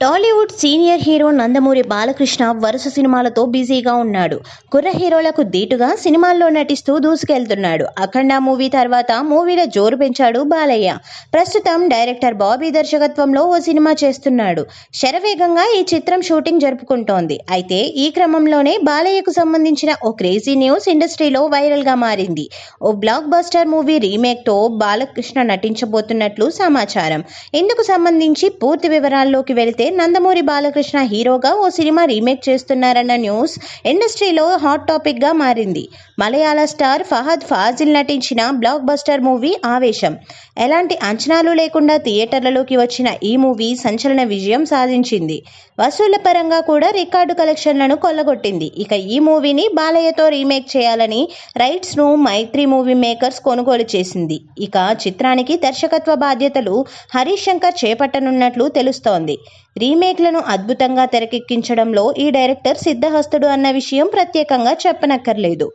Tollywood senior hero Nandamuri Balakrishna వరుస సినిమాలతో బిజీగా ఉన్నాడు. కుర్ర హీరోలకు దీటుగా సినిమాల్లో నటిస్తూ దూసుకెళ్తున్నాడు. అఖండ మూవీ తర్వాత మూవీల జోరు పెంచాడు బాలయ్య. ప్రస్తుతం డైరెక్టర్ బాబీ దర్శకత్వంలో ఓ సినిమా చేస్తున్నాడు. శరవేగంగా ఈ చిత్రం షూటింగ్ జరుపుకుంటోంది. అయితే ఈ క్రమంలోనే బాలయ్యకు సంబంధించిన ఓ క్రేజీ న్యూస్ ఇండస్ట్రీలో వైరల్గా మారింది. ఓ బ్లాక్ బస్టర్ మూవీ రీమేక్తో బాలకృష్ణ నటించబోతున్నట్లు సమాచారం. ఇందుకు సంబంధించి పూర్తి వివరాల్లోకి వెళితే నందమూరి బాలకృష్ణ హీరోగా ఓ సినిమా రీమేక్ చేస్తున్నారన్న న్యూస్ ఇండస్ట్రీలో హాట్ టాపిక్గా మారింది. మలయాళ స్టార్ ఫహద్ ఫాజిల్ నటించిన బ్లాక్ బస్టర్ మూవీ ఆవేశం. ఎలాంటి అంచనాలు లేకుండా థియేటర్లలోకి వచ్చిన ఈ మూవీ సంచలన విజయం సాధించింది. వసూళ్ళ పరంగా కూడా రికార్డు కలెక్షన్లను కొల్లగొట్టింది. ఇక ఈ మూవీని బాలయ్యతో రీమేక్ చేయాలని రైట్స్ను మైత్రి మూవీ మేకర్స్ కొనుగోలు చేసింది. ఇక చిత్రానికి దర్శకత్వ బాధ్యతలు హరీష్ శంకర్ చేపట్టనున్నట్లు తెలుస్తోంది. రీమేక్లను అద్భుతంగా తెరకెక్కించడంలో ఈ డైరెక్టర్ సిద్ధహస్తుడు అన్న విషయం ప్రత్యేకంగా చెప్పనక్కర్లేదు.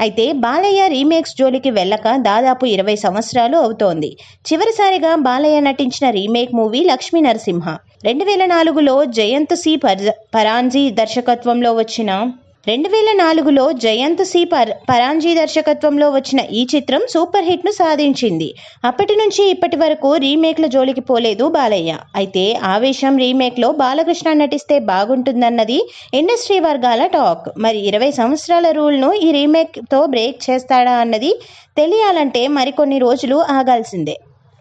అయితే బాలయ్య రీమేక్స్ జోలికి వెళ్ళక దాదాపు ఇరవై సంవత్సరాలు అవుతోంది. చివరిసారిగా బాలయ్య నటించిన రీమేక్ మూవీ లక్ష్మీ నరసింహ. రెండు వేల నాలుగులో జయంత్ సి పర్ పరాంజీ దర్శకత్వంలో వచ్చిన రెండు వేల నాలుగులో జయంత్ సి పర్ పరాంజీ దర్శకత్వంలో వచ్చిన ఈ చిత్రం సూపర్ హిట్ను సాధించింది. అప్పటి నుంచి ఇప్పటి వరకు రీమేక్ల జోలికి పోలేదు బాలయ్య. అయితే ఆవేశం రీమేక్లో బాలకృష్ణ నటిస్తే బాగుంటుందన్నది ఇండస్ట్రీ వర్గాల టాక్. మరి ఇరవై సంవత్సరాల రూల్ను ఈ రీమేక్తో బ్రేక్ చేస్తాడా అన్నది తెలియాలంటే మరికొన్ని రోజులు ఆగాల్సిందే.